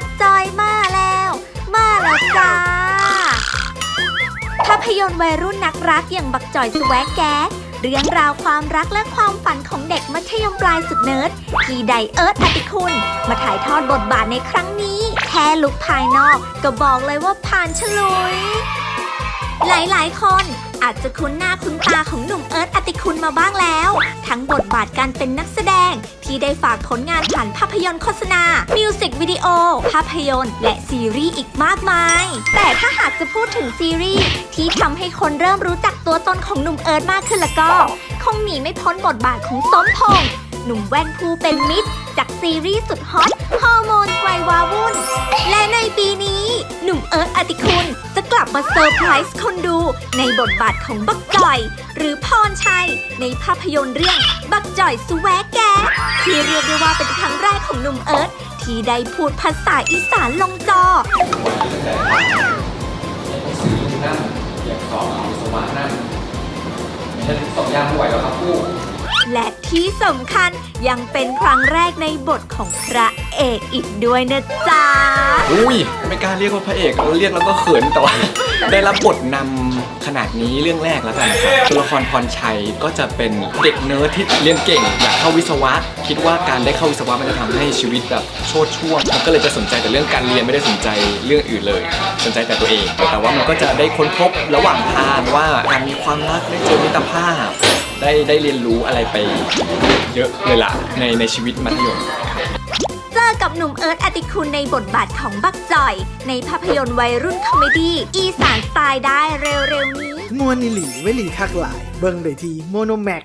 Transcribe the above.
ดจอยมาแล้ว มาแล้วจ้า ภาพยนตร์วัยรุ่นนักรักอย่างบักจอยสแวกแก๊กเรื่องราวความรักและความฝันของเด็กมัธยมปลายสุดเนิร์ดกีไดเอิร์ธอติคุณ มาถ่ายทอดบทบาทในครั้งนี้ แค่ลุกภายนอก ก็บอกเลยว่าผ่านฉลุย หลายๆ คนอาจจะคุ้นหน้าคุ้นตาของหนุ่มเอิร์ธอติคุณมาบ้างแล้ว ทั้งบทบาทการเป็นนักแสดงที่ได้ฝากผลงานผ่านภาพยนตร์โฆษณา มิวสิกวิดีโอ ภาพยนตร์ และซีรีส์อีกมากมาย แต่ถ้าหากจะพูดถึงซีรีส์ที่ทำให้คนเริ่มรู้จักตัวตนของหนุ่มเอิร์ธมากขึ้นแล้วก็ คงหนีไม่พ้นบทบาทของสมพงษ์หนุ่มแว่นผู้เป็นมิตร จากซีรีส์สุดฮอตฮอร์โมนวัยวาวุ่ มาเซอร์ไพรส์คนดู ในบทบาทของบักจ่อย หรือพรชัย ในภาพยนตร์เรื่องบักจ่อยสแวกแก ที่เรียกได้ว่าเป็นครั้งแรกของหนุ่มเอิร์ธที่ได้พูดภาษาอีสานลงจอซื้อนั่นเก็บของวิศวะนั่นไม่ใช่สองย่างไม่ไหวแล้วครับผู้และที่สำคัญยังเป็นครั้งแรกในบทของพระเอกอีกด้วยนะจ๊ะ อุ้ยไม่กล้าเรียกว่าพระเอกเราเรียกแล้วก็เขินแต่ว่า ได้รับบทนำขนาดนี้เรื่องแรกแล้วกันนะครับตัวละครพรชัยก็จะเป็นเด็กเนิร์ดที่เรียนเก่งอยากเข้าวิศวะ คิดว่าการได้เข้าวิศวะมันจะทำให้ชีวิตแบบโชดช่วงมันก็เลยจะสนใจแต่เรื่องการเรียนไม่ได้สนใจเรื่องอื่นเลย สนใจแต่ตัวเอง แต่ว่ามันก็จะได้ค้นพบระหว่างทางว่าการมีความรักได้เจอมิตรภาพ ได้ได้เรียนรู้อะไรไปเยอะเลยล่ะในในชีวิตมัธยมเจอกับหนุ่มเอิร์ธอติคุณในบทบาทของบักจ่อย ในภาพยนตร์วัยรุ่นคอมเมดี้อีสานสไตล์ได้เร็วๆนี้ มวนอิหลีเวลีคักหลาย เบิ่งได้ที่โมโนแม็ก